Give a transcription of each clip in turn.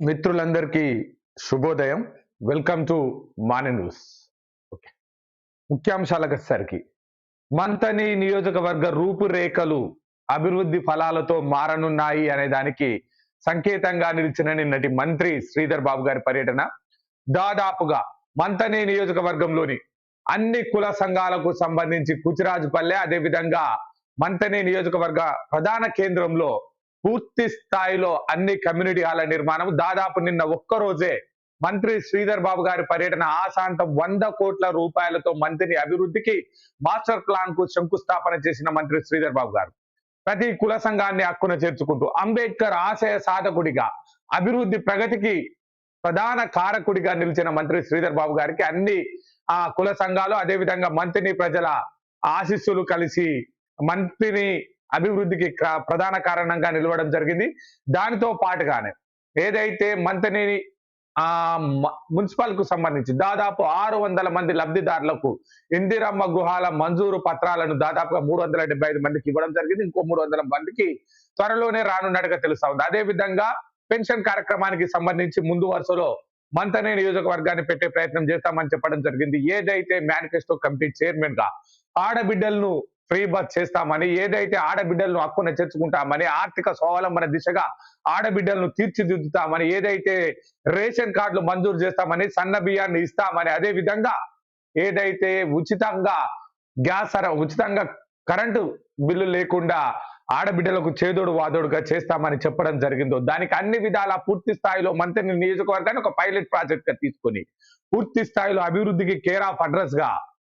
మిత్రులందరికీ శుభోదయం. Welcome to మానే న్యూస్. ఓకే. ముఖ్యాంశాలకు వచ్చేసరికి మంతని నియోజకవర్గ రూపురేఖలు అభివృద్ధి ఫలాలతో మారనున్నాయి అనే దానికి సంకేతంగా నిలిచిన నిన్నటి మంత్రి శ్రీధర్ బాబు గారి పర్యటన దాదాపుగా మంతని నియోజకవర్గంలోని అన్ని కుల సంఘాలకు సంబంధించి కుచిరాజుపల్లె అదేవిధంగా మంతని నియోజకవర్గ ప్రధాన కేంద్రంలో పూర్తి స్థాయిలో అన్ని కమ్యూనిటీ హాల నిర్మాణం దాదాపు నిన్న ఒక్క రోజే మంత్రి శ్రీధర్ బాబు గారి పర్యటన ఆశాంతం వంద కోట్ల రూపాయలతో మంత్రిని అభివృద్ధికి మాస్టర్ ప్లాన్కు శంకుస్థాపన చేసిన మంత్రి శ్రీధర్ బాబు గారు. ప్రతి కుల సంఘాన్ని హక్కున చేర్చుకుంటూ అంబేద్కర్ ఆశయ సాధకుడిగా అభివృద్ధి ప్రగతికి ప్రధాన కారకుడిగా నిలిచిన మంత్రి శ్రీధర్ బాబు గారికి అన్ని ఆ కుల సంఘాలు అదేవిధంగా మంత్రిని ప్రజల ఆశీస్సులు కలిసి మంత్రిని అభివృద్ధికి ప్రధాన కారణంగా నిలవడం జరిగింది. దానితో పాటుగానే ఏదైతే మంత్రిని ఆ మున్సిపల్కు సంబంధించి దాదాపు ఆరు వందల మంది లబ్ధిదారులకు ఇందిరమ్మ గుహాల మంజూరు పత్రాలను దాదాపుగా మూడు వందల డెబ్బై ఐదు మందికి ఇవ్వడం జరిగింది. ఇంకో మూడు వందల మందికి త్వరలోనే రానున్నట్టుగా తెలుస్తా ఉంది అదే విధంగా పెన్షన్ కార్యక్రమానికి సంబంధించి ముందు వరుసలో మంతనే నియోజకవర్గాన్ని పెట్టే ప్రయత్నం చేస్తామని చెప్పడం జరిగింది. ఏదైతే మేనిఫెస్టో కమిటీ చైర్మన్గా ఆడబిడ్డలను ఫ్రీ బస్ చేస్తామని ఏదైతే ఆడబిడ్డలను హక్కున చేర్చుకుంటామని ఆర్థిక స్వావలంబన దిశగా ఆడబిడ్డలను తీర్చిదిద్దుతామని ఏదైతే రేషన్ కార్డులు మంజూరు చేస్తామని సన్న బియ్యాన్ని ఇస్తామని అదే విధంగా ఏదైతే ఉచితంగా గ్యాస్ ఉచితంగా కరెంటు బిల్లు లేకుండా ఆడబిడ్డలకు చేదోడు వాదోడుగా చేస్తామని చెప్పడం జరిగిందో దానికి అన్ని విధాల పూర్తి స్థాయిలో మంత్రి నియోజకవర్గాన్ని ఒక పైలట్ ప్రాజెక్ట్గా తీసుకొని పూర్తి స్థాయిలో అభివృద్ధికి కేర్ ఆఫ్ అడ్రస్గా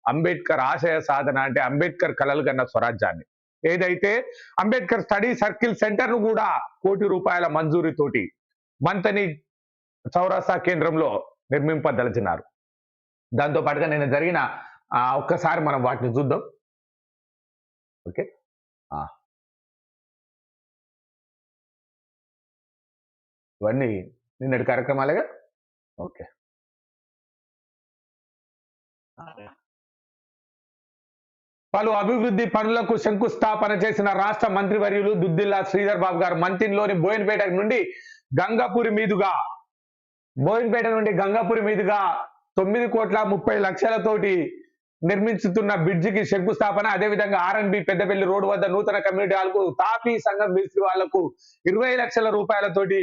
అంబేద్కర్ ఆశయ సాధన అంటే అంబేద్కర్ కలలు కన్న స్వరాజ్యాన్ని. ఏదైతే అంబేద్కర్ స్టడీ సర్కిల్ సెంటర్ను కూడా కోటి రూపాయల మంజూరీతోటి మంతని చౌరాసా కేంద్రంలో నిర్మింపదలిచినారు. దాంతో పాటుగా నేను జరిగిన ఒక్కసారి మనం వాటిని చూద్దాం. ఓకే. ఇవన్నీ నిన్నటి కార్యక్రమాలేగా? ఓకే. పలు అభివృద్ధి పనులకు శంకుస్థాపన చేసిన రాష్ట్ర మంత్రివర్యులు దుద్దిల్లా శ్రీధర్ బాబు గారు మంతిన్లోని బోయిన్పేట నుండి గంగాపురి మీదుగా. బోయిన్పేట నుండి గంగాపురి మీదుగా తొమ్మిది కోట్ల ముప్పై లక్షలతోటి నిర్మించుతున్న బ్రిడ్జికి శంకుస్థాపన అదేవిధంగా ఆర్ఎన్బి పెద్దపల్లి రోడ్డు వద్ద నూతన కమ్యూనిటీ హాల్కు తాపీ సంఘం మిస్త్రి వాళ్ళకు ఇరవై లక్షల రూపాయలతోటి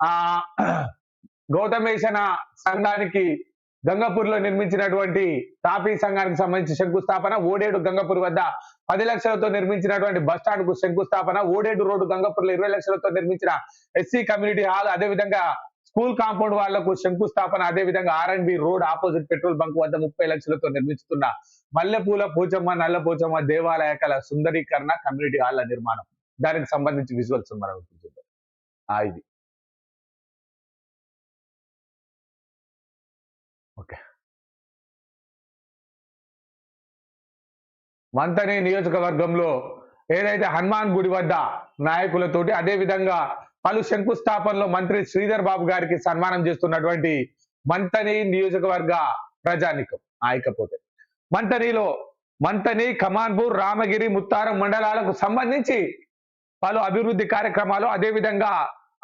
ఆ గౌతమేశన సంఘానికి గంగాపూర్లో నిర్మించినటువంటి తాపీ సంఘానికి సంబంధించి శంకుస్థాపన ఓడేడు గంగాపూర్ వద్ద పది లక్షలతో నిర్మించినటువంటి బస్టాండ్కు శంకుస్థాపన ఓడేడు రోడ్డు గంగపూర్లో ఇరవై లక్షలతో నిర్మించిన ఎస్సీ కమ్యూనిటీ హాల్ అదేవిధంగా స్కూల్ కాంపౌండ్ వాళ్ళకు శంకుస్థాపన అదేవిధంగా R and B road opposite petrol bunk వద్ద ముప్పై లక్షలతో నిర్మిస్తున్న మల్లెపూల పోచమ్మ నల్ల పోచమ్మ దేవాలయ కళ సుందరీకరణ కమ్యూనిటీ హాల్ల నిర్మాణం. దానికి సంబంధించి విజువల్స్ మనం చూద్దాం. ఇది. మంతని నియోజకవర్గంలో ఏదైతే హనుమాన్ గుడి వద్ద నాయకులతోటి అదే విధంగా పలు శంకుస్థాపనలో మంత్రి శ్రీధర్ బాబు గారికి సన్మానం చేస్తున్నటువంటి మంతని నియోజకవర్గ ప్రజానికం ఆయకపోతే మంతనిలో మంతని కమాన్పూర్ రామగిరి ముత్తారం మండలాలకు సంబంధించి పలు అభివృద్ధి కార్యక్రమాలు అదే విధంగా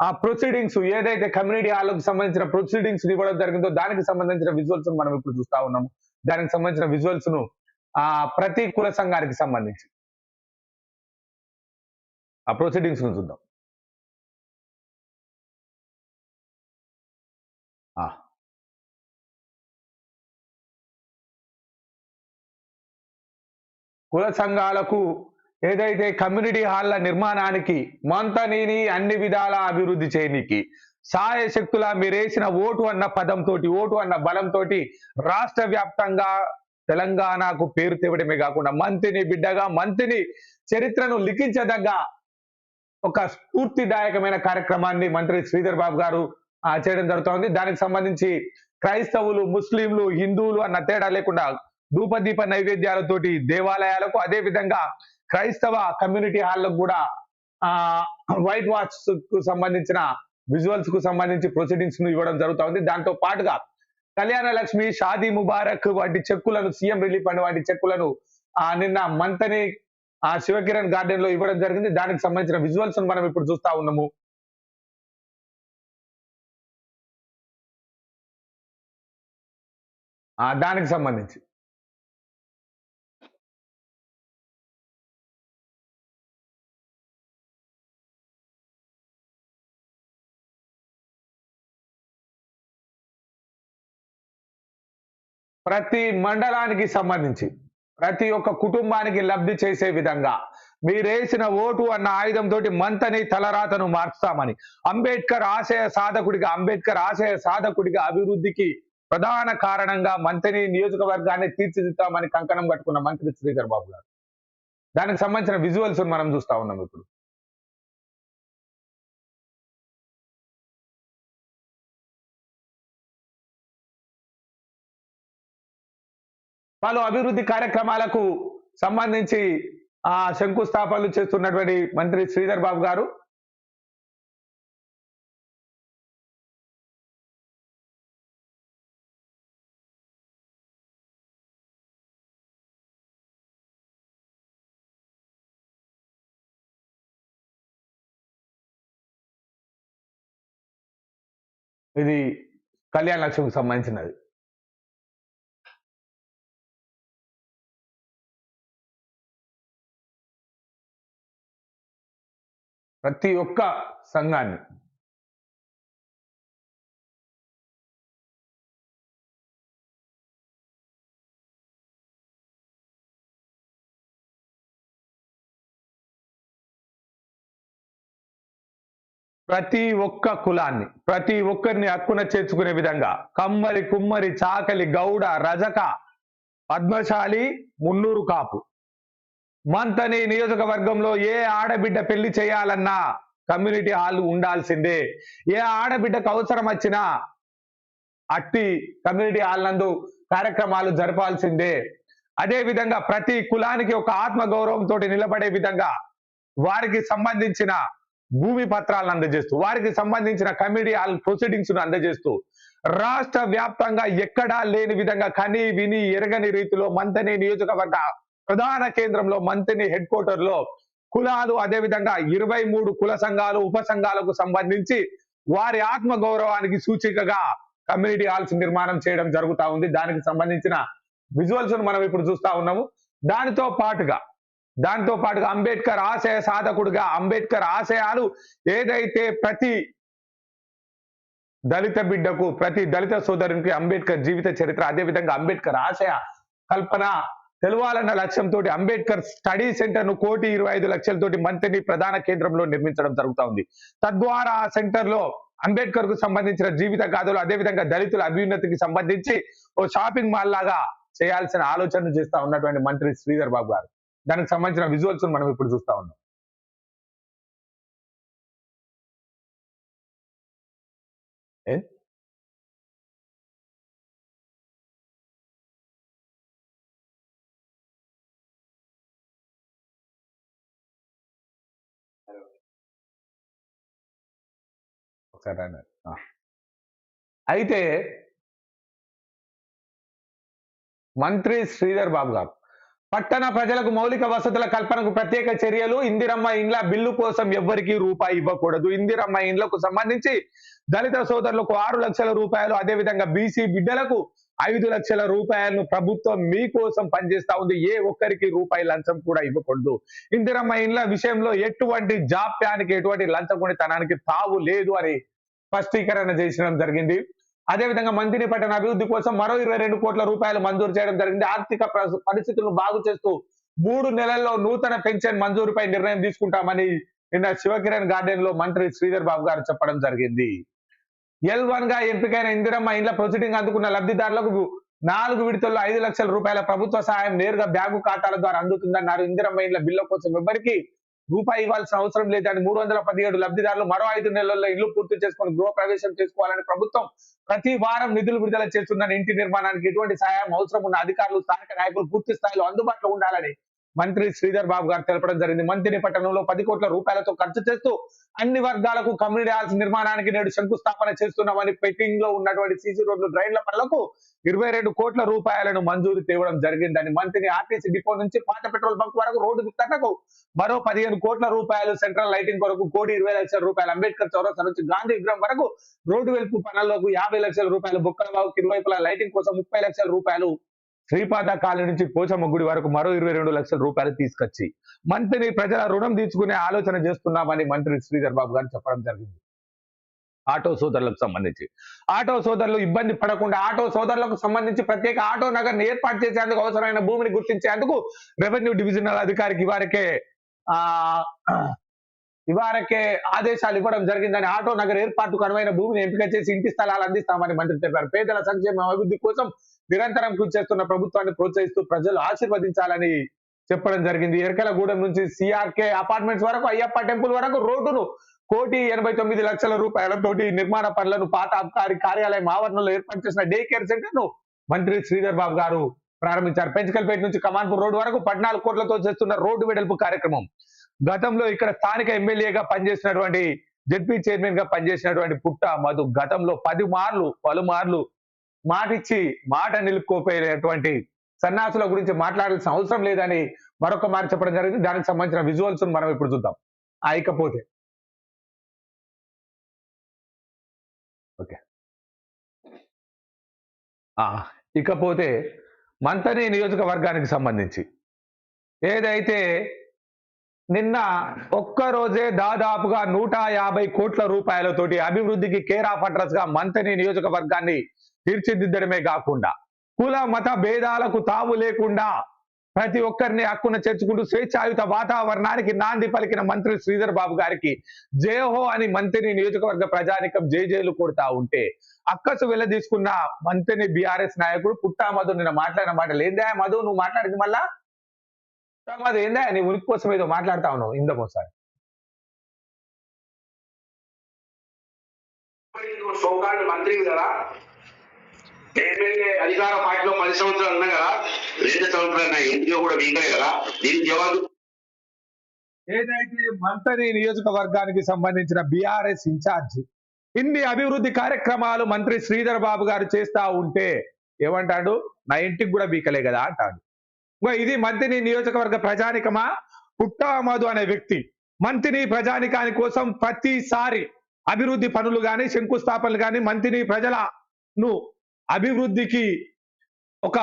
ఆ ప్రొసీడింగ్స్ ఏదైతే కమ్యూనిటీ హాల్కు సంబంధించిన ప్రొసీడింగ్స్ ఇవ్వడం జరిగిందో దానికి సంబంధించిన విజువల్స్ మనం ఇప్పుడు చూస్తా ఉన్నాము. దానికి సంబంధించిన విజువల్స్ను ఆ ప్రతి కుల సంఘానికి సంబంధించి. ఆ ప్రొసీడింగ్స్ చూద్దాం. కుల సంఘాలకు ఏదైతే కమ్యూనిటీ హాల్ల నిర్మాణానికి మంతనీని అన్ని విధాల అభివృద్ధి చేయనీకి సాయ శక్తుల మీరేసిన ఓటు అన్న పదంతో ఓటు అన్న బలంతో రాష్ట్ర వ్యాప్తంగా తెలంగాణకు పేరు తేవడమే కాకుండా మంత్రిని బిడ్డగా మంత్రిని చరిత్రను లిఖించదగ్గ ఒక స్ఫూర్తిదాయకమైన కార్యక్రమాన్ని మంత్రి శ్రీధర్ బాబు గారు చేయడం జరుగుతోంది. దానికి సంబంధించి క్రైస్తవులు ముస్లింలు హిందువులు అన్న తేడా లేకుండా ధూపదీప నైవేద్యాలతోటి దేవాలయాలకు అదే విధంగా క్రైస్తవ కమ్యూనిటీ హాల్లకు కూడా ఆ వైట్ వాచ్కు సంబంధించిన విజువల్స్కు సంబంధించి ప్రొసీడింగ్స్ను ఇవ్వడం జరుగుతోంది. దాంతో పాటుగా కళ్యాణ లక్ష్మి షాదీ ముబారక్ వంటి చెక్కులను సీఎం రిలీఫ్ అండ్ వంటి చెక్కులను ఆ నిన్న మంతని ఆ శివకిరణ్ గార్డెన్లో ఇవ్వడం జరిగింది. దానికి సంబంధించిన విజువల్స్ మనం ఇప్పుడు చూస్తా ఉన్నాము. దానికి సంబంధించి. ప్రతి మండలానికి సంబంధించి ప్రతి ఒక్క కుటుంబానికి లబ్ధి చేసే విధంగా మీరేసిన ఓటు అన్న ఆయుధంతో మంతని తలరాతను మార్చుతామని అంబేద్కర్ ఆశయ సాధకుడిగా అంబేద్కర్ ఆశయ సాధకుడిగా అభివృద్ధికి ప్రధాన కారణంగా మంతని నియోజకవర్గాన్ని తీర్చిదిద్దామని కంకణం కట్టుకున్న మంత్రి శ్రీధర్ బాబు గారు. దానికి సంబంధించిన విజువల్స్ మనం చూస్తా ఉన్నాం ఇప్పుడు. పలు అభివృద్ధి కార్యక్రమాలకు సంబంధించి ఆ శంకుస్థాపనలు చేస్తున్నటువంటి మంత్రి శ్రీధర్ బాబు గారు. ఇది కళ్యాణ లక్ష్మికి సంబంధించినది. ప్రతి ఒక్క సంఘాన్ని. ప్రతి ఒక్క కులాన్ని ప్రతి ఒక్కరిని హక్కున చేర్చుకునే విధంగా కమ్మరి కుమ్మరి చాకలి గౌడ రజక పద్మశాలి మున్నూరు కాపు. మంతని నియోజకవర్గంలో ఏ ఆడబిడ్డ పెళ్ళి చేయాలన్నా కమ్యూనిటీ హాల్ ఉండాల్సిందే. ఏ ఆడబిడ్డకు అవసరం వచ్చినా అట్టి కమ్యూనిటీ హాల్ నందు కార్యక్రమాలు జరపాల్సిందే. అదే విధంగా ప్రతి కులానికి ఒక ఆత్మగౌరవంతో నిలబడే విధంగా వారికి సంబంధించిన భూమి పత్రాలను అందజేస్తూ వారికి సంబంధించిన కమ్యూనిటీ హాల్ ప్రొసీడింగ్స్ను అందజేస్తూ రాష్ట్ర వ్యాప్తంగా ఎక్కడా లేని విధంగా కని విని ఎరగని రీతిలో మంతని నియోజకవర్గ ప్రధాన కేంద్రంలో మంత్రిని హెడ్ క్వార్టర్లో కులాలు అదే విధంగా ఇరవై మూడు కుల సంఘాలు ఉప సంఘాలకు సంబంధించి వారి ఆత్మ గౌరవానికి సూచికగా కమ్యూనిటీ హాల్స్ నిర్మాణం చేయడం జరుగుతా ఉంది. దానికి సంబంధించిన విజువల్స్ మనం ఇప్పుడు చూస్తా ఉన్నాము. దానితో పాటుగా దానితో పాటుగా అంబేద్కర్ ఆశయ సాధకుడుగా అంబేద్కర్ ఆశయాలు ఏదైతే ప్రతి దళిత బిడ్డకు ప్రతి దళిత సోదరునికి అంబేద్కర్ జీవిత చరిత్ర అదే విధంగా అంబేద్కర్ ఆశయ కల్పన తెలవాలన్న లక్ష్యంతో అంబేద్కర్ స్టడీ సెంటర్ను కోటి ఇరవై ఐదు లక్షలతోటి మంత్రిని ప్రధాన కేంద్రంలో నిర్మించడం జరుగుతా ఉంది. తద్వారా ఆ సెంటర్లో అంబేద్కర్కు సంబంధించిన జీవిత గాథలు అదే విధంగా దళితుల అభ్యున్నతికి సంబంధించి ఓ షాపింగ్ మాల్ లాగా చేయాల్సిన ఆలోచనలు చేస్తా ఉన్నటువంటి మంత్రి శ్రీధర్ బాబు గారు. దానికి సంబంధించిన విజువల్స్ మనం ఇప్పుడు చూస్తా ఉన్నాం. ఏ? ఒకసారి అయితే మంత్రి శ్రీధర్ బాబు గారు పట్టణ ప్రజలకు మౌలిక వసతుల కల్పనకు ప్రత్యేక చర్యలు ఇందిరమ్మ ఇండ్ల బిల్లు కోసం ఎవ్వరికీ రూపాయి ఇవ్వకూడదు. ఇందిరమ్మ ఇండ్లకు సంబంధించి దళిత సోదరులకు ఆరు లక్షల రూపాయలు అదే విధంగా బీసీ బిడ్డలకు ఐదు లక్షల రూపాయలను ప్రభుత్వం మీకోసం పనిచేస్తా ఉంది. ఏ ఒక్కరికి రూపాయి లంచం కూడా ఇవ్వకూడదు. ఇందిరమ్మ ఇండ్ల విషయంలో ఎటువంటి జాప్యానికి ఎటువంటి లంచం తనానికి తావు లేదు అని స్పష్టీకరణ చేసడం జరిగింది. అదే విధంగా మంత్రి పట్టణ అభివృద్ధి కోసం మరో ఇరవై రెండు కోట్ల రూపాయలు మంజూరు చేయడం జరిగింది. ఆర్థిక పరిస్థితులను బాగు చేస్తూ మూడు నెలల్లో నూతన పెన్షన్ మంజూరుపై నిర్ణయం తీసుకుంటామని నిన్న శివకిరణ్ గార్డెన్లో మంత్రి శ్రీధర్ బాబు గారు చెప్పడం జరిగింది. ఎల్ వన్గా ఎంపికైన ఇందిరమ్మ ఇండ్ల ప్రొసీడింగ్ అందుకున్న లబ్ధిదారులకు నాలుగు విడతల్లో ఐదు లక్షల రూపాయల ప్రభుత్వ సహాయం నేరుగా బ్యాంకు ఖాతాల ద్వారా అందుతుందన్నారు. ఇందిరమ్మ ఇండ్ల బిల్ల కోసం ఎవరికి రూపాయి ఇవ్వాల్సిన అవసరం లేదని మూడు వందల పదిహేడు లబ్ధిదారులు మరో ఐదు నెలల్లో ఇల్లు పూర్తి చేసుకొని గృహ ప్రవేశం చేసుకోవాలని ప్రభుత్వం ప్రతి వారం నిధులు విడుదల చేస్తున్న ఇంటి నిర్మాణానికి ఎటువంటి సహాయం అవసరం ఉన్న అధికారులు స్థానిక నాయకులు పూర్తి స్థాయిలో అందుబాటులో ఉండాలని మంత్రి శ్రీధర్ బాబు గారు తెలపడం జరిగింది. మంత్రి పట్టణంలో పది కోట్ల రూపాయలతో ఖర్చు చేస్తూ అన్ని వర్గాలకు కమ్యూనిటీ హాల్స్ నిర్మాణానికి నేడు శంకుస్థాపన చేస్తున్నామని పెట్టింగ్లో ఉన్నటువంటి సీసీ రోడ్లు డ్రైన్ల పనులకు ఇరవై రెండు కోట్ల రూపాయలను మంజూరు తేవడం జరిగిందని మంత్రిని ఆర్టీసీ డిపో నుంచి పాత పెట్రోల్ బంక్ వరకు రోడ్డు విస్తరణకు మరో పదిహేను కోట్ల రూపాయలు సెంట్రల్ లైటింగ్ కొరకు కోటి ఇరవై లక్షల రూపాయలు అంబేద్కర్ చౌరస్తా నుంచి గాంధీ విగ్రహం వరకు రోడ్డు వెలుపు పనులకు యాభై లక్షల రూపాయలు బుక్కల బాబుకి ఇరువైపుల లైటింగ్ కోసం ముప్పై లక్షల రూపాయలు శ్రీపాద కాలనీ నుంచి పోచమ్మ గుడి వరకు మరో ఇరవై రెండు లక్షల రూపాయలు తీసుకొచ్చి మంత్రిని ప్రజల రుణం తీర్చుకునే ఆలోచన చేస్తున్నామని మంత్రి శ్రీధర్ బాబు గారు చెప్పడం జరిగింది. ఆటో సోదరులకు సంబంధించి. ఆటో సోదరులు ఇబ్బంది పడకుండా ఆటో సోదరులకు సంబంధించి ప్రత్యేక ఆటో నగర్ ఏర్పాటు చేసేందుకు అవసరమైన భూమిని గుర్తించేందుకు రెవెన్యూ డివిజనల్ అధికారికి వారికే ఆ ఇవారకే ఆదేశాలు ఇవ్వడం జరిగిందని ఆటో నగర్ ఏర్పాటుకు అనువైన భూమిని ఎంపిక చేసి ఇంటి స్థలాలు అందిస్తామని మంత్రి తెలిపారు. పేదల సంక్షేమ అభివృద్ధి కోసం నిరంతరం కృషి చేస్తున్న ప్రభుత్వాన్ని ప్రోత్సహిస్తూ ప్రజలు ఆశీర్వదించాలని చెప్పడం జరిగింది. ఎరకలగూడెం నుంచి సిఆర్కే అపార్ట్మెంట్స్ వరకు అయ్యప్ప టెంపుల్ వరకు రోడ్డును కోటి ఎనభై తొమ్మిది లక్షల రూపాయలతోటి నిర్మాణ పనులను పాత అబ్కారి కార్యాలయం ఆవరణలో ఏర్పాటు చేసిన డే కేర్ సెంటర్ను మంత్రి శ్రీధర్ బాబు గారు ప్రారంభించారు. పెంచకల్పేట నుంచి కమాన్పూర్ రోడ్డు వరకు పద్నాలుగు కోట్లతో చేస్తున్న రోడ్డు వెడల్పు కార్యక్రమం. గతంలో ఇక్కడ స్థానిక ఎమ్మెల్యేగా పనిచేసినటువంటి జడ్పీ చైర్మన్గా పనిచేసినటువంటి పుట్ట మధు గతంలో పది మార్లు పలుమార్లు మాటిచ్చి మాట నిలుపుకోపోయేటువంటి సన్నాసుల గురించి మాట్లాడాల్సిన అవసరం లేదని మరొక మారి చెప్పడం జరిగింది. దానికి సంబంధించిన విజువల్స్ మనం ఇప్పుడు చూద్దాం. ఆ ఇకపోతే ఓకే ఇకపోతే మంతని నియోజకవర్గానికి సంబంధించి ఏదైతే నిన్న ఒక్క రోజే దాదాపుగా నూట యాభై కోట్ల రూపాయలతోటి అభివృద్ధికి కేర్ ఆఫ్ అడ్రస్గా మంతని నియోజకవర్గాన్ని తీర్చిదిద్దడమే కాకుండా కుల మత భేదాలకు తావు లేకుండా ప్రతి ఒక్కరిని హక్కున చేర్చుకుంటూ స్వేచ్ఛాయుత వాతావరణానికి నాంది పలికిన మంత్రి శ్రీధర్ బాబు గారికి జయహో అని మంత్రిని నియోజకవర్గ ప్రజానికం జేజేలు కొడతా ఉంటే అక్కసు వెళ్ళ తీసుకున్న మంత్రిని బీఆర్ఎస్ నాయకుడు పుట్టా మధు నిన్న మాట్లాడిన మాట లేదే మధు? నువ్వు మాట్లాడింది మళ్ళా? అది ఏందా? నీ ఉనికి కోసం ఏదో మాట్లాడతా ఉన్నావు. ఇందకోసారి సోకాళ్ళు మంత్రి కదా. ఎమ్మెల్యే అధికార పార్టీలో పది సంవత్సరాలు ఉన్నా కదా రెండు సంవత్సరాలు కూడా మిగలే కదా. దీనికి జవాబు? ఏదైతే మంత్రి నియోజకవర్గానికి సంబంధించిన బీఆర్ఎస్ ఇన్ఛార్జ్ ఇన్ని అభివృద్ధి కార్యక్రమాలు మంత్రి శ్రీధర్ బాబు గారు చేస్తా ఉంటే ఏమంటాడు? నా ఇంటికి కూడా బీకలే కదా అంటాడు. ఇది మంత్రి నియోజకవర్గ ప్రజానికమా? పుట్టామధు అనే వ్యక్తి. మంత్రిని ప్రజానికాని కోసం ప్రతిసారి అభివృద్ధి పనులు కానీ శంకుస్థాపనలు కానీ మంత్రి ప్రజలను అభివృద్ధికి ఒక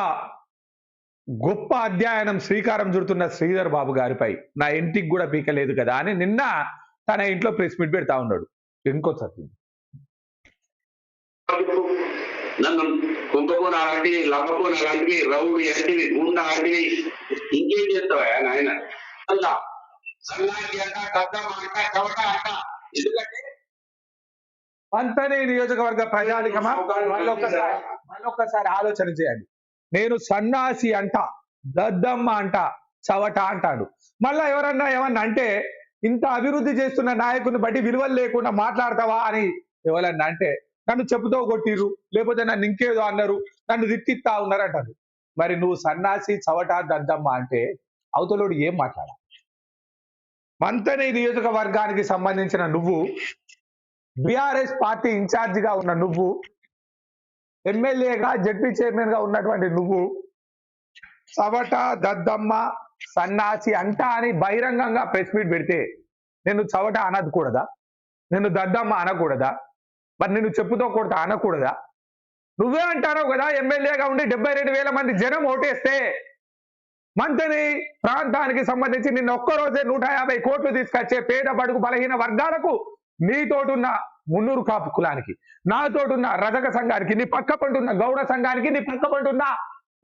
గొప్ప అధ్యయనం శ్రీకారం చుడుతున్న శ్రీధర్ బాబు గారిపై. నా ఇంటికి కూడా పీకలేదు కదా అని నిన్న తన ఇంట్లో ప్రెస్ మీట్ పెడతా ఉన్నాడు. ఇంకోసారి నన్ను కుంభకోణ అలాంటివి లమ్మకోణ అలాంటివి రౌడు అలాంటివి గుండ అలాంటివి ఇంకేం చేస్తావా నాయన అలా సన్నాసి అంట కద్దం అంట చవట అంట. ఎందుకంటే మంతని నియోజకవర్గ ప్రజానికమా? మళ్ళొక్కసారి మళ్ళొక్కసారి ఆలోచన చేయండి. నేను సన్నాసి అంట దద్దమ్మ అంట చవట అంటాడు. మళ్ళా ఎవరన్నా ఏమన్నా అంటే ఇంత అభివృద్ధి చేస్తున్న నాయకుని బట్టి విలువలు లేకుండా మాట్లాడతావా అని ఎవరన్నా అంటే నన్ను చెప్పుతో కొట్టిర్రు లేకపోతే నన్ను ఇంకేదో అన్నారు నన్ను తిట్టిస్తా ఉన్నారు అంటారు మరి నువ్వు సన్నాసి చవట దద్దమ్మ అంటే అవతలోడు ఏం మాట్లాడాలి? మంతని నియోజకవర్గానికి సంబంధించిన నువ్వు బీఆర్ఎస్ పార్టీ ఇన్ఛార్జిగా ఉన్న నువ్వు ఎమ్మెల్యేగా జడ్పీ చైర్మన్గా ఉన్నటువంటి నువ్వు చవట దద్దమ్మ సన్నాసి అంటా అని బహిరంగంగా ప్రెస్ మీట్ పెడితే నేను చవట అనకూడదా? నేను దద్దమ్మ అనకూడదా? మరి నేను చెప్పుతో కొడతా అనకూడదా? నువ్వే అంటారో కదా ఎమ్మెల్యేగా ఉండి డెబ్బై రెండు వేల మంది జనం ఓటేస్తే మంత్రి ప్రాంతానికి సంబంధించి నిన్న ఒక్కరోజే నూట యాభై కోట్లు తీసుకొచ్చే పేద బడుగు బలహీన వర్గాలకు నీతోటున్న మున్నూరు కాపు కులానికి నాతోటున్న రజక సంఘానికి నీ పక్క పంటున్న గౌడ సంఘానికి నీ పక్క పంటున్న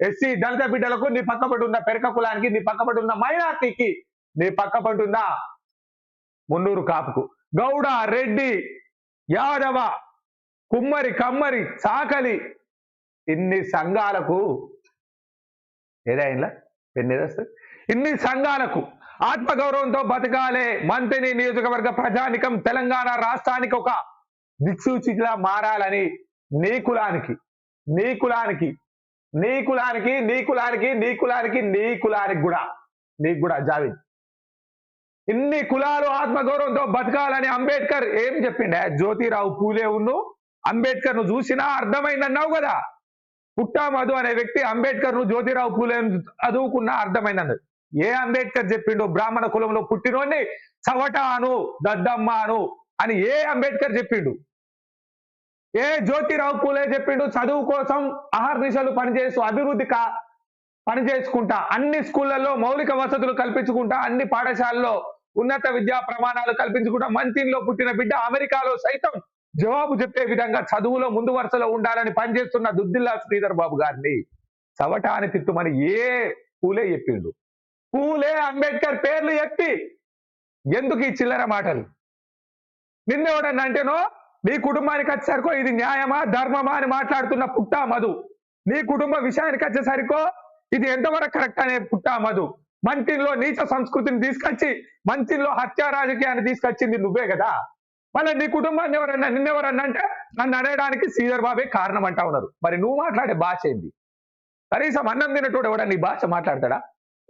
ఎస్సీ దళిత బిడ్డలకు నీ పక్క పంటున్న పెరక కులానికి నీ పక్క పంటున్న మైనార్టీకి నీ పక్క పంటున్న మున్నూరు కాపుకు. గౌడ రెడ్డి యాదవ కుమ్మరి కమ్మరి చాకలి ఇన్ని సంఘాలకు ఏదైనా పెన్నేదస్తుంది ఇన్ని సంఘాలకు ఆత్మగౌరవంతో బతకాలే మంత్రిని నియోజకవర్గ ప్రజానికం తెలంగాణ రాష్ట్రానికి ఒక దిక్సూచిగా మారాలని నీ కులానికి నీ కులానికి నీ కులానికి నీ కులానికి నీ కులానికి నీ కులానికి కూడా నీకు కూడా జావేద్. ఇన్ని కులాలు ఆత్మగౌరవంతో బతకాలని అంబేద్కర్ ఏం చెప్పిండే? జ్యోతిరావు పూలే ఉన్ను అంబేద్కర్ను చూసినా అర్థమైందన్నావు కదా. పుట్టా మధు అనే వ్యక్తి అంబేద్కర్ను జ్యోతిరావు పూలే చదువుకున్నా అర్థమైందన్నది. ఏ అంబేద్కర్ చెప్పిండు బ్రాహ్మణ కులంలో పుట్టినోడిని చవటాను దద్దమ్మాను అని ఏ అంబేద్కర్ చెప్పిండు? ఏ జ్యోతిరావు పూలే చెప్పిండు? చదువు కోసం అహర్నిశలు పనిచేస్తూ అభివృద్ధి కా పని చేసుకుంటా అన్ని స్కూళ్ళల్లో మౌలిక వసతులు కల్పించుకుంటా అన్ని పాఠశాలల్లో ఉన్నత విద్యా ప్రమాణాలు కల్పించుకుంటా మంతిలో పుట్టిన బిడ్డ అమెరికాలో సైతం జవాబు చెప్పే విధంగా చదువులో ముందు వరుసలో ఉండాలని పనిచేస్తున్న దుద్దిల్లా శ్రీధర్ బాబు గారిని చవటాని తిట్టుమని ఏ పూలే చెప్పిండు పూలే అంబేద్కర్ పేర్లు చెప్పి ఎందుకు ఈ చిల్లర మాటలు? నిన్నెవడన్నా అంటేనో నీ కుటుంబానికి వచ్చేసరికో ఇది న్యాయమా ధర్మమా అని మాట్లాడుతున్న పుట్టా మధు. నీ కుటుంబ విషయానికి వచ్చేసరికో ఇది ఎంతవరకు కరెక్ట్ అనే పుట్టా మధు. మంత్రిలో నీచ సంస్కృతిని తీసుకొచ్చి మంత్రిలో హత్యా రాజకీయాన్ని తీసుకొచ్చింది నువ్వే కదా. మళ్ళీ నీ కుటుంబాన్ని ఎవరన్నా నిన్నెవరన్నా అంటే నన్ను అనేయడానికి శ్రీధర్ బాబే కారణం అంటా ఉన్నారు. మరి నువ్వు మాట్లాడే భాష ఏంది? కనీసం అన్నం తినటోడు ఎవడా నీ భాష మాట్లాడతాడా?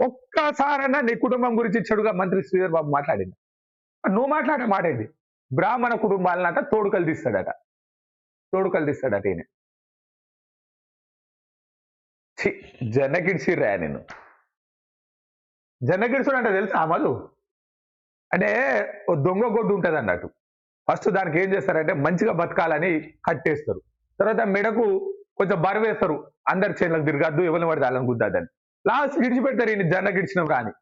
ఒక్కసారన్నా నీ కుటుంబం గురించి చెడుగా మంత్రి శ్రీధర్ బాబు మాట్లాడింది. నువ్వు మాట్లాడే మాట ఏంది? బ్రాహ్మణ కుటుంబాలనంట తోడుకలు తీస్తాడట. తోడుకలు తీస్తాడట ఈయన. ఛీ, నేను జనకిడిసుడు అంటే తెలుసా మధు? అంటే ఓ దొంగ గొడ్డు ఉంటుంది అన్నట్టు ఫస్ట్ దానికి ఏం చేస్తారంటే మంచిగా బతకాలని కట్టేస్తారు తర్వాత మెడకు కొంచెం బరువేస్తారు అందరి చేనులకు తిరగద్దు ఎవరిని పడితే వాళ్ళని గుద్దాదని లాస్ట్ గిడిచిపెడతారు ఈయన జన్న గిడిచిన రాని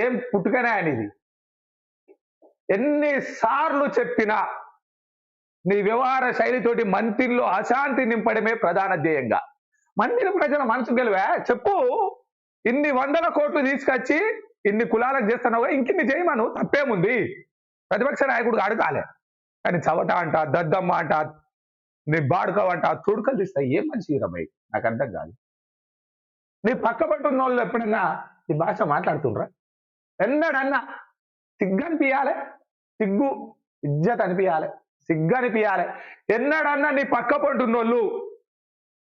ఏం పుట్టుకనే అనేది ఎన్నిసార్లు చెప్పినా నీ వ్యవహార శైలితోటి మంత్రిలో అశాంతి నింపడమే ప్రధాన ధ్యేయంగా. మంత్రి ప్రజల మనసు గెలువా? చెప్పు. ఇన్ని వందల కోట్లు తీసుకొచ్చి ఇన్ని కులాలకు చేస్తున్నావు ఇంకిన్ని చేయమను తప్పేముంది? ప్రతిపక్ష నాయకుడు అడగాలే కానీ చవట అంట దద్దమ్మ అంట నీ బాడుకవ అంట తుడుకలు తీస్తాయి ఏం మనిషి రమయ్య నాకు అర్థం కాదు. నీ పక్క పట్టున్న వాళ్ళు ఎప్పుడన్నా ఈ భాష మాట్లాడుతుండ్రా? ఎన్నడన్నా సిగ్గు అనిపించాలి సిగ్గు ఇజ్జత్ అనిపించాలి సిగ్గు అనిపించాలి ఎన్నడన్నా నీ పక్క పట్టున్నోళ్ళు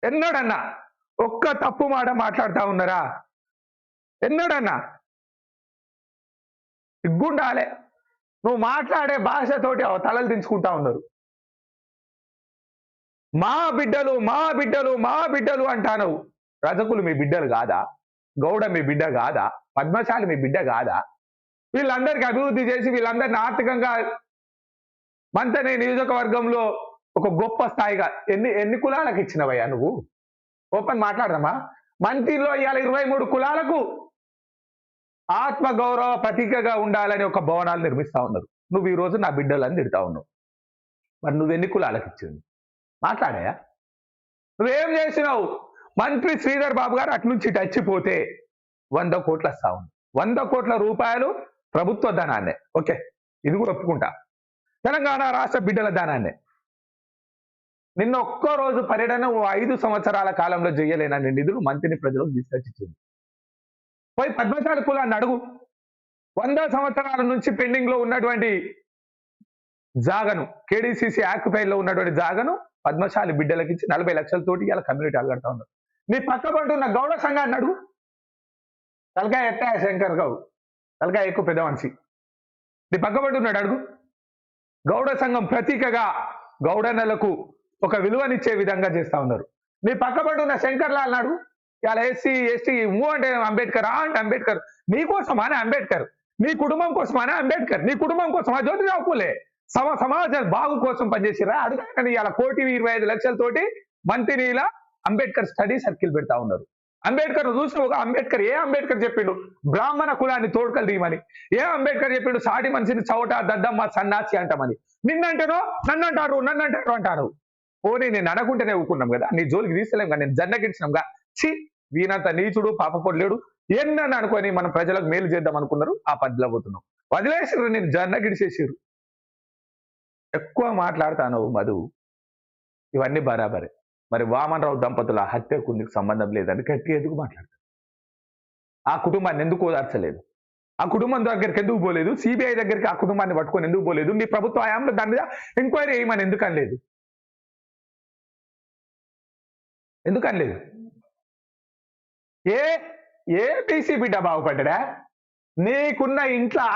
ఎన్నడన్నా ఒక్క తప్పు మాట మాట్లాడుతా ఉన్నారా? ఎన్నడన్నా? సిగ్గుండాలే? నువ్వు మాట్లాడే భాషతోటి తలలు దించుకుంటా ఉన్నారు. మా బిడ్డలు మా బిడ్డలు మా బిడ్డలు అంటాను రజకులు మీ బిడ్డలు కాదా? గౌడ మీ బిడ్డ కాదా? పద్మశాలి మీ బిడ్డ కాదా? వీళ్ళందరికీ అభివృద్ధి చేసి వీళ్ళందరిని ఆర్థికంగా మంతనే నియోజకవర్గంలో ఒక గొప్ప స్థాయిగా ఎన్ని ఎన్ని కులాలకు ఇచ్చినవయ్యా నువ్వు? ఓపెన్ మాట్లాడదామా? మంత్రిలో ఇవాళ ఇరవై మూడు కులాలకు ఆత్మ గౌరవ ప్రతీకగా ఉండాలని ఒక భవనాలు నిర్మిస్తా ఉన్నారు. నువ్వు ఈ రోజు నా బిడ్డలు అని తిడతా ఉన్నావు. మరి నువ్వు ఎన్ని కులాలకు ఇచ్చింది? మాట్లాడాయా? నువ్వేం చేసినావు? మంత్రి శ్రీధర్ బాబు గారు అట్నుంచి టచ్చిపోతే వంద కోట్ల వస్తా ఉంది. వంద కోట్ల రూపాయలు ప్రభుత్వ ధనాన్నే. ఓకే ఇది కూడా ఒప్పుకుంటా. తెలంగాణ రాష్ట్ర బిడ్డల ధనాన్నే. నిన్న ఒక్కో రోజు పర్యటన ఓ ఐదు సంవత్సరాల కాలంలో చేయలేనని నిధులు మంత్రిని ప్రజలకు తీసుకొచ్చింది పోయి పద్మశాలి కులాన్ని అడుగు. వంద సంవత్సరాల నుంచి పెండింగ్లో ఉన్నటువంటి జాగను కేడీసీసీ ఆక్యుపైర్లో ఉన్నటువంటి జాగను పద్మశాలి బిడ్డలకి ఇచ్చి నలభై లక్షలతోటి ఇలా కమ్యూనిటీ అలగడతా ఉన్నారు. నీ పక్క పడుతున్న గౌడ సంఘాన్ని అడుగు. తలకాయ ఎట్టా శంకర్ గౌడ్. తలకాయ ఎక్కువ పెద్ద మనిషి. నీ పక్క పడుతున్నాడు అడుగు. గౌడ సంఘం ప్రతీకగా గౌడన్నలకు ఒక విలువనిచ్చే విధంగా చేస్తా ఉన్నారు. నీ పక్క పడున్న శంకర్ ఇలా ఎస్సీ ఎస్టీ మూ అంటే అంబేద్కర్ ఆ అంటే అంబేద్కర్. నీ కోసమానే అంబేద్కర్. నీ కుటుంబం కోసమానే అంబేద్కర్. నీ కుటుంబం కోసమా? జ్యోతిరావు పూలే. సమ సమాజ బాగు కోసం పనిచేసిరా అడగండి ఇలా కోటి ఇరవై ఐదు లక్షలతోటి మంత్రినీల అంబేద్కర్ స్టడీ సర్కిల్ పెడతా ఉన్నారు. అంబేద్కర్ చూసిన ఒక అంబేద్కర్ ఏ అంబేద్కర్ చెప్పిండు? బ్రాహ్మణ కులాన్ని తోడుకలు తీయమని. ఏ అంబేద్కర్ చెప్పిండు? సాటి మనిషిని చౌట దద్దమ్మ సన్నాసి అంటామని. నిన్నంటేనో? నన్ను అంటారు నన్ను అంటారు. అంటారు పోనీ నేను అనకుంటేనే ఊకున్నాం కదా? నీ జోలికి తీసలేం కదా? నేను జన్నగించినాంగా ఛీ! వీనంత నీచుడు పాపపొడలేడు. ఏందని అనుకొని మనం ప్రజలకు మేలు చేద్దాం అనుకున్నారు ఆ పదిలో పోతున్నాం. వదిలేసారు నేను జన్న గిడిచేసారు ఎక్కువ మాట్లాడతాను మధు. ఇవన్నీ బరాబరే. మరి వామన్ రావు దంపతుల హత్యకు నీకు సంబంధం లేదని గట్టి ఎందుకు మాట్లాడతారు ఆ కుటుంబాన్ని ఎందుకు ఓదార్చలేదు? ఆ కుటుంబం దగ్గరికి ఎందుకు పోలేదు? సిబిఐ దగ్గరికి ఆ కుటుంబాన్ని పట్టుకొని ఎందుకు పోలేదు? నీ ప్రభుత్వ హయాంలో దాని మీద ఎంక్వైరీ చేయమని ఎందుకు అనలేదు? ఎందుకు అనలేదు? ఏ ఏ బీసీ బిడ్డ బాగుపడ్డా నీకున్న ఇంట్లో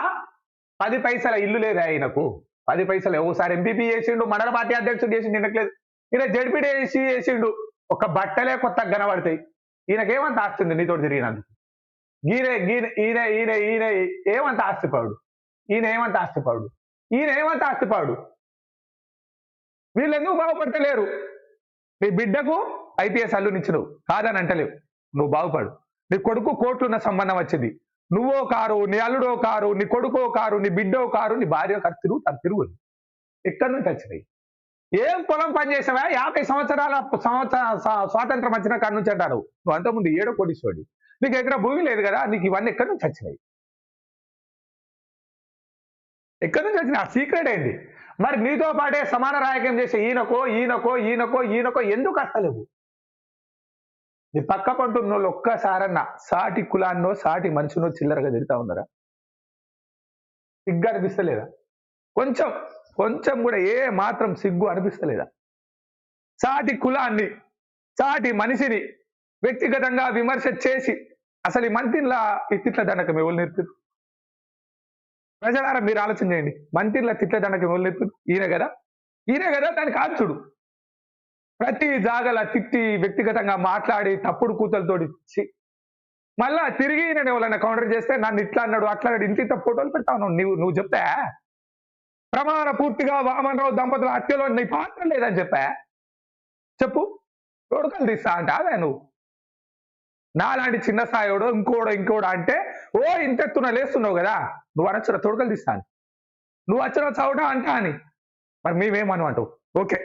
పది పైసల ఇల్లు లేదా ఆయనకు? పది పైసలు ఓసారి ఎంపీపీ చేసిండు మండల పార్టీ అధ్యక్షుడు చేసిండు నిన్నట్లేదు ఈయన జడ్పీడీ చేసి చేసిండు. ఒక బట్టలే కొత్తగా కనబడతాయి. ఈయనకేమంత ఆస్తుంది నీతో తిరిగినందుకు? ఈయన ఈయన ఈయన ఈయన ఈయన ఏమంత ఆస్తిపాడు ఈయన ఏమంత ఆస్తిపాడు ఈయన ఏమంత ఆస్తిపాడు వీళ్ళు ఎందుకు బాగుపడతలేరు? నీ బిడ్డకు ఐపీఎస్ అల్లునిచ్చినవు కాదని అంటలేవు. నువ్వు బాగుపడు. నీ కొడుకు కోట్లున్న సంబంధం వచ్చింది. నువ్వో కారు నీ అల్లుడో కారు నీ కొడుకో కారు నీ బిడ్డో కారు నీ భార్య కారు తిరుగు తను తిరుగు ఎక్కడి నుంచి వచ్చినాయి? ఏం పొలం పనిచేసావా యాభై సంవత్సరాల సంవత్సర స్వాతంత్రం వచ్చిన కాడి నుంచి అంటారు. నువ్వు అంతకుముందు ఏడో కోటీశ్వరుడు. నీకు ఎక్కడ భూమి లేదు కదా? నీకు ఇవన్నీ ఎక్కడి నుంచి వచ్చినాయి? ఎక్కడి నుంచి వచ్చినాయి? ఆ సీక్రెట్ ఏంటి మరి నీతో పాటే సమాన రాయకం చేసే ఈయనకో ఈయనకో ఈయనకో ఈయనకో ఎందుకు అస్తలేవు? నీ పక్క పంటున్న వాళ్ళు ఒక్కసారన్నా సాటి కులాన్నో సాటి మనిషినో చిల్లరగా తిడతా ఉన్నారా? సిగ్గు అనిపిస్తలేదా? కొంచెం కొంచెం కూడా ఏ మాత్రం సిగ్గు అనిపిస్తలేదా? సాటి కులాన్ని సాటి మనిషిని వ్యక్తిగతంగా విమర్శ చేసి అసలు ఈ మంతిన్లా ఈ తిట్ల దండకం ఎవరు నేర్పారు? ప్రజలారా మీరు ఆలోచన చేయండి. మంతిన్ల తిట్ల దండకం ఎవరు నేర్పారు? ఈయన కదా? ఈయన కదా? దానికి ఆచుడు ప్రతి జాగల తిట్టి వ్యక్తిగతంగా మాట్లాడి తప్పుడు కూతలతోటి ఇచ్చి మళ్ళా తిరిగి నేను ఎవరైనా కౌంటర్ చేస్తే నన్ను ఇట్లా అన్నాడు అట్లా అన్నాడు ఇంత ఇంత ఫోటోలు పెడతా నువ్వు నువ్వు చెప్తా? ప్రమాణ పూర్తిగా వామనరావు దంపతుల హత్యలో నీ పాత్ర లేదని చెప్పా? చెప్పు. తోడుకలు తీస్తా అంటే అదే నువ్వు. నాలాంటి చిన్న స్థాయిడు ఇంకోడు ఇంకోడు అంటే ఓ ఇంతెత్తున లేస్తున్నావు కదా నువ్వు అనొచ్చిన తోడుకలు తీస్తా అని. నువ్వు వచ్చిన చౌట అంటా అని. మరి మేమేమను అంటావు ఓకే.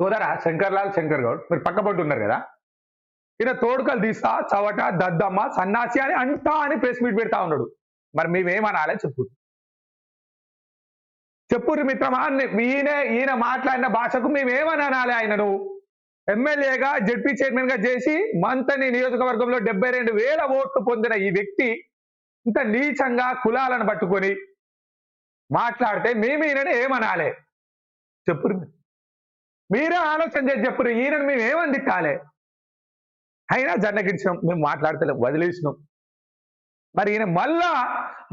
సోదర శంకర్ లాల్ శంకర్ గౌడ్ మీరు పక్కపట్టు ఉన్నారు కదా? ఈయన తోడుకలు తీస్తా చవట దద్దమ్మ సన్నాసి అని అంటా అని ప్రెస్ మీట్ పెడతా ఉన్నాడు. మరి మేమేమనాలే చెప్పు. చెప్పురు మిత్రమా ఈయన ఈయన మాట్లాడిన భాషకు మేమేమని అనాలి ఆయనను? ఎమ్మెల్యేగా జడ్పీ చైర్మన్గా చేసి మంతని నియోజకవర్గంలో డెబ్బై రెండు వేల ఓట్లు పొందిన ఈ వ్యక్తి ఇంత నీచంగా కులాలను పట్టుకొని మాట్లాడితే మేము ఈయనని ఏమనాలి చెప్పురు మీరు. మీరే ఆలోచన చేసి చెప్పరు ఈయనను మేము ఏమని తిట్టాలి అయినా జన్నగిడిచినాం మేము మాట్లాడతలేం వదిలేసినాం. మరి ఈయన మళ్ళా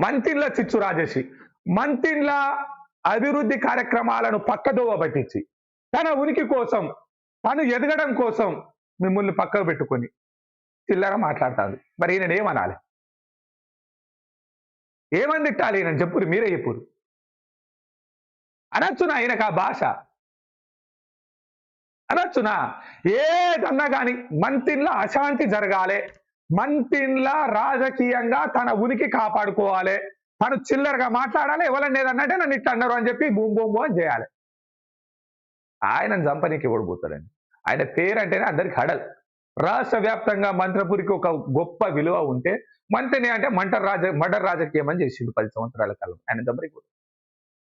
మంతిన్ల చిచ్చు రాజేసి మంతిన్ల అభివృద్ధి కార్యక్రమాలను పక్కదోవ పట్టించి తన ఉనికి కోసం తను ఎదగడం కోసం మిమ్మల్ని పక్కకు పెట్టుకొని చిల్లర మాట్లాడతాడు మరి ఈయన ఏమనాలి? ఏమని తిట్టాలి ఈయన చెప్పురు మీరే చెప్పురు అనొచ్చున ఆయనకు ఆ భాష? అనొచ్చునా? ఏదన్నా కానీ మంతిన్ల అశాంతి జరగాలి. మంతిన్ల రాజకీయంగా తన ఉనికి కాపాడుకోవాలి. తను చిల్లరగా మాట్లాడాలి? ఎవరన్నా ఏదన్నంటే నన్ను ఇట్లా అన్నారు అని చెప్పి బూమ్ బూమ్ బూమ్ అని చేయాలి. ఆయన చంపనీకి ఎవడు ఆయన పేరు అంటేనే అందరికి హడల్. రాష్ట్ర వ్యాప్తంగా మంత్రపురికి ఒక గొప్ప విలువ ఉంటే మంత్రిని అంటే మంటర్ రాజ మర్డర్ రాజకీయం అని చేసిండు పది సంవత్సరాల కాలం. ఆయన దమ్మరికి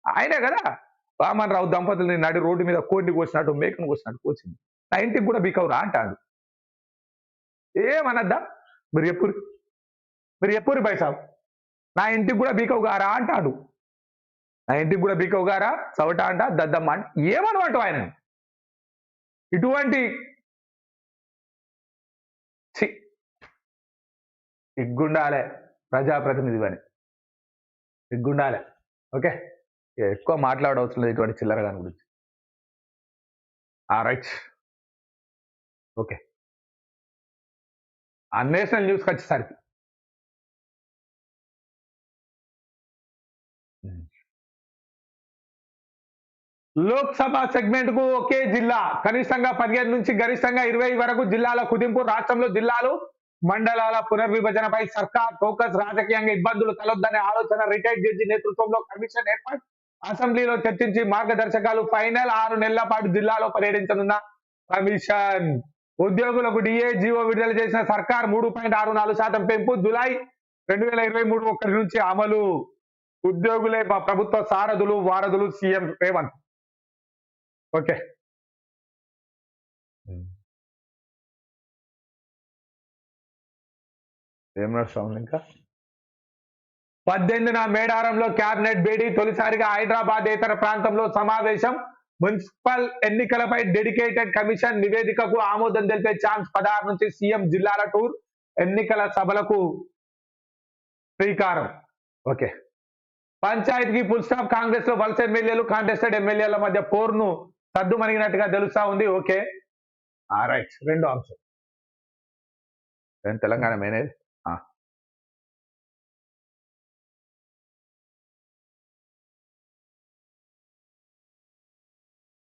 ఆయనే కదా? వామన్ రావు దంపతుల్ని నడి రోడ్డు మీద కోడిని కోసినట్టు మేకను కోసినట్టు కోసింది. నా ఇంటికి కూడా బీకవురా అంటాడు ఏమనద్దా? మీరు ఎప్పుడు? మీరు ఎప్పుడు బైసాబ్ నా ఇంటికి కూడా బీకవు గారా అంటాడు. నా ఇంటికి కూడా బీకవు గారా? చవట అంట దద్దమ్మ అంట ఏమనమాట ఆయన? ఇటువంటి ఛీ, సిగ్గుండాలే. ప్రజాప్రతినిధి అని ఓకే? ఎక్కువ మాట్లాడవలసిన లేదు ఇటువంటి చిల్లర దాని గురించి. ఆ రైట్. ఓకే. ఆ నేషనల్ న్యూస్కి వచ్చేసరికి. లోక్సభ సెగ్మెంట్కు ఒకే జిల్లా. కనిష్టంగా పదిహేను నుంచి గరిష్టంగా ఇరవై వరకు జిల్లాల కుదింపు. రాష్ట్రంలో జిల్లాలు మండలాల పునర్విభజనపై సర్కార్ ఫోకస్. రాజకీయంగా ఇబ్బందులు తలొద్దనే ఆలోచన. రిటైర్డ్ జడ్జి నేతృత్వంలో కమిషన్ ఏర్పాటు అసెంబ్లీలో చర్చించి మార్గదర్శకాలు ఫైనల్ ఆరు నెలల పాటు జిల్లాలో పర్యటించనున్న కమిషన్. ఉద్యోగులకు డిఏ జీవో విడుదల చేసిన సర్కార్ మూడు పాయింట్ ఆరు నాలుగు శాతం పెంపు జులై రెండు వేల ఇరవై మూడు ఒకటి నుంచి అమలు. ఉద్యోగులే మా ప్రభుత్వ సారథులు వారధులు సీఎం రేవంత్. ఓకే. ఏం నడుస్తాం ఇంకా? పద్దెనిమిదిన మేడారంలో కేబినెట్ భేటీ తొలిసారిగా హైదరాబాద్ ఇతర ప్రాంతంలో సమావేశం. మున్సిపల్ ఎన్నికలపై డెడికేటెడ్ కమిషన్ నివేదికకు ఆమోదం తెలిపే ఛాన్స్ పదహారు నుంచి సీఎం జిల్లాల టూర్ ఎన్నికల సభలకు శ్రీకారం. ఓకే. పంచాయతీకి ఫుల్ స్టాప్ కాంగ్రెస్లో వలస ఎమ్మెల్యేలు కాంటెస్టెడ్ ఎమ్మెల్యేల మధ్య పోరును సద్దు మణిగినట్టుగా తెలుస్తా ఉంది. ఓకే. రైట్. రెండో అంశం తెలంగాణ మేనేజ్.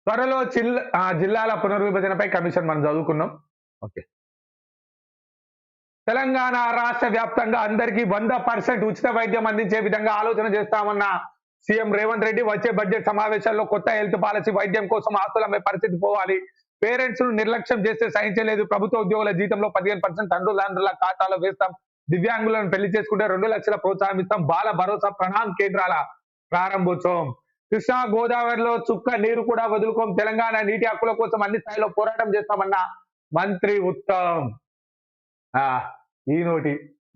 త్వరలో జిల్లా జిల్లాల పునర్విభజనపై కమిషన్ మనం చదువుకున్నాం. ఓకే. తెలంగాణ రాష్ట్ర వ్యాప్తంగా అందరికీ వంద పర్సెంట్ ఉచిత వైద్యం అందించే విధంగా ఆలోచన చేస్తామన్న సీఎం రేవంత్ రెడ్డి వచ్చే బడ్జెట్ సమావేశాల్లో కొత్త హెల్త్ పాలసీ వైద్యం కోసం ఆస్తులపై పరిస్థితి పోవాలి. పేరెంట్స్ను నిర్లక్ష్యం చేస్తే సహించలేదు. ప్రభుత్వ ఉద్యోగుల జీతంలో పదిహేను పర్సెంట్ తండ్రుల ఖాతాలో వేస్తాం. దివ్యాంగులను పెళ్ళి చేసుకుంటే రెండు లక్షల ప్రోత్సాహం ఇస్తాం. బాల భరోసా ప్రణాం కేంద్రాల ప్రారంభోత్సవం. కృష్ణా గోదావరిలో చుక్క నీరు కూడా వదులుకోం. తెలంగాణ నీటి హక్కుల కోసం అన్ని స్థాయిలో పోరాటం చేస్తామన్న మంత్రి ఉత్తమ్. ఆ ఈ నోటి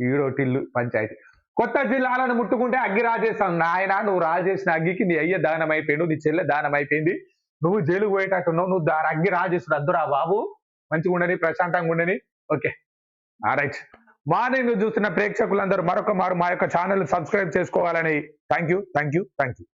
ఈడోటిల్లు పంచాయతీ. కొత్త జిల్లాలను ముట్టుకుంటే అగ్గి రాజేశాను నాయన నువ్వు రాజేసిన అగ్గికి నీ అయ్య దానం అయిపోయిండు నీ చెల్లె దానం అయిపోయింది నువ్వు జైలుకు పోయేటట్టున్నావు నువ్వు దాని అగ్గి రాజేస్తుడు అద్దురా బాబు. మంచిగా ఉండని ప్రశాంతంగా ఉండని. ఓకే. రైట్. మార్నింగ్ చూస్తున్న ప్రేక్షకులందరూ మరొక మారు మా యొక్క ఛానల్ సబ్స్క్రైబ్ చేసుకోవాలని. Thank you thank you thank you